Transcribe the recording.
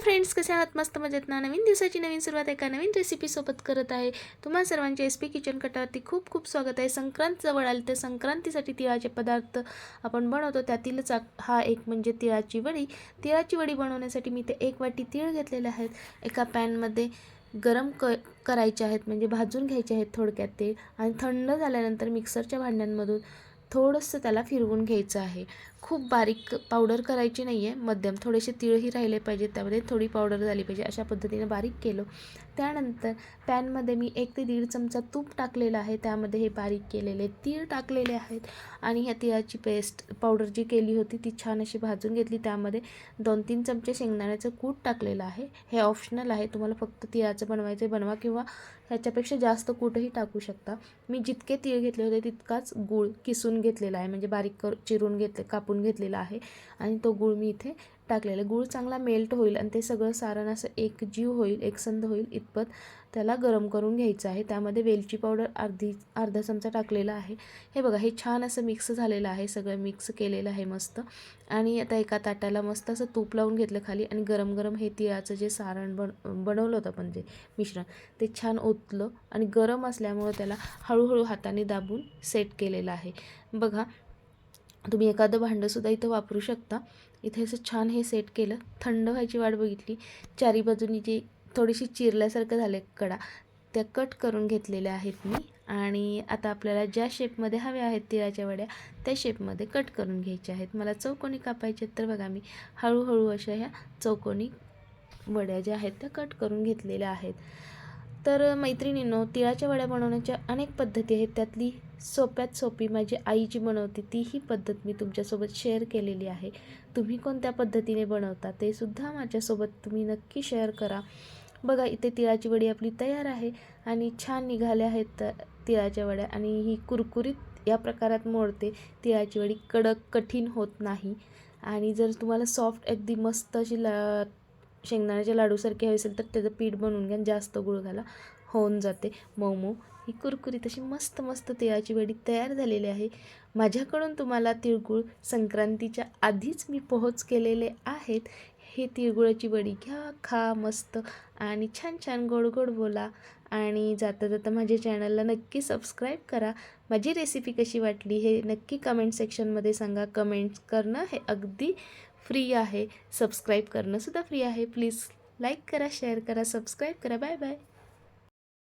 Friends कसे आहात? मस्त मजेत ना? नवीन दिवसाची नवीन सुरुवात एका नवीन रेसिपीसोबत करत आहे. तुम्हा सर्वांचे एस पी किचन कटावरती खूप खूप स्वागत आहे. संक्रांत जवळ आली तर संक्रांतीसाठी तिळाचे पदार्थ आपण बनवतो. त्यातीलच हा एक म्हणजे तिळाची वडी. तिळाची वडी बनवण्यासाठी मी ते एक वाटी तीळ घेतलेले आहेत. एका पॅनमध्ये गरम क करायचे आहेत. म्हणजे भाजून घ्यायचे आहेत थोडक्यात ते आणि थंड झाल्यानंतर मिक्सरच्या भांड्यांमधून थोडंसं त्याला फिरवून घ्यायचं आहे. खूप बारीक पावडर करायची नाही आहे मध्यम थोडेसे तिळही राहिले पाहिजेत त्यामध्ये. थोडी पावडर झाली पाहिजे अशा पद्धतीने बारीक केलं. त्यानंतर पॅनमध्ये मी एक ते दीड चमचा तूप टाकलेलं आहे. त्यामध्ये हे बारीक केलेले तीळ टाकलेले आहेत. आणि ह्या तिळाची पेस्ट पावडर जी केली होती ती छान अशी भाजून घेतली. त्यामध्ये दोन तीन चमचे शेंगदाण्याचं कूट टाकलेलं आहे. हे ऑप्शनल आहे. तुम्हाला फक्त तिळाचं बनवायचं आहे बनवा किंवा ह्याच्यापेक्षा जास्त कूटही टाकू शकता. मी जितके तीळ घेतले होते तितकाच गूळ किसून घेतलेला आहे. म्हणजे बारीक कर चिरून घेतले कापून घेतलेला आहे. आणि तो गूळ मी इथे टाकलेलं. गूळ चांगला मेल्ट होईल आणि ते सगळं सारण असं एक जीव होईल एकसंध होईल इतपत त्याला गरम करून घ्यायचं आहे. त्यामध्ये वेलची पावडर अर्धी अर्धा चमचा टाकलेला आहे. हे बघा हे छान असं मिक्स झालेलं आहे. सगळं मिक्स केलेलं आहे मस्त. आणि आता एका ताटाला मस्त असं तूप लावून घेतलं खाली आणि गरम गरम हे तिळाचं जे सारण बन बनवलं होतं आपण जे मिश्रण ते छान ओतलं आणि गरम असल्यामुळं त्याला हळूहळू हाताने दाबून सेट केलेलं आहे. बघा तुम्ही एखादं भांडंसुद्धा इथं वापरू शकता. इथे असं छान हे सेट केलं. थंड व्हायची वाट बघितली. चारी बाजूनी जी थोडीशी चिरल्यासारखं झाले कडा त्या कट करून घेतलेल्या आहेत मी. आणि आता आपल्याला ज्या शेपमध्ये हव्या आहेत तिळाच्या वड्या त्या शेपमध्ये कट करून घ्यायच्या आहेत. मला चौकोनी कापायचे तर बघा मी हळूहळू अशा ह्या चौकोनी वड्या ज्या आहेत त्या कट करून घेतलेल्या आहेत. तर मैत्रिणींनो तिळाच्या वड्या बनवण्याच्या अनेक पद्धती आहेत. त्यातली सोप्यात सोपी माझी आई जी बनवते ती ही पद्धत मी तुमच्यासोबत शेअर केलेली आहे. तुम्ही कोणत्या पद्धतीने बनवता ते सुद्धा माझ्यासोबत तुम्ही नक्की शेअर करा. बघा इथे तिळाची वडी आपली तयार आहे आणि छान निघाल्या आहेत तिळाच्या वड्या आणि ही कुरकुरीत या प्रकारात मोडते. तिळाची वडी कडक कठीण होत नाही. आणि जर तुम्हाला सॉफ्ट अगदी मस्त अशी ला शेंगदाण्याच्या लाडूसारखी हवी असेल तर त्याचं पीठ बनवून घ्या जास्त गुळ घाला. होऊन जाते. मऊ मऊ ही कुरकुरीत अशी मस्त मस्त तिळाची वडी तयार झालेली आहे. माझ्याकडून तुम्हाला तिळगुळ संक्रांतीच्या आधीच मी पोहोच केलेले आहेत. हे तिळगुळाची वडी घ्या खा मस्त आणि छान छान गोड गोड बोला. आणि जाता जाता माझ्या चॅनलला नक्की सबस्क्राईब करा. माझी रेसिपी कशी वाटली हे नक्की कमेंट सेक्शनमध्ये सांगा. कमेंट्स करणं हे अगदी फ्री आहे. सबस्क्राईब करणंसुद्धा फ्री आहे. प्लीज लाईक करा शेअर करा सबस्क्राईब करा. Bye bye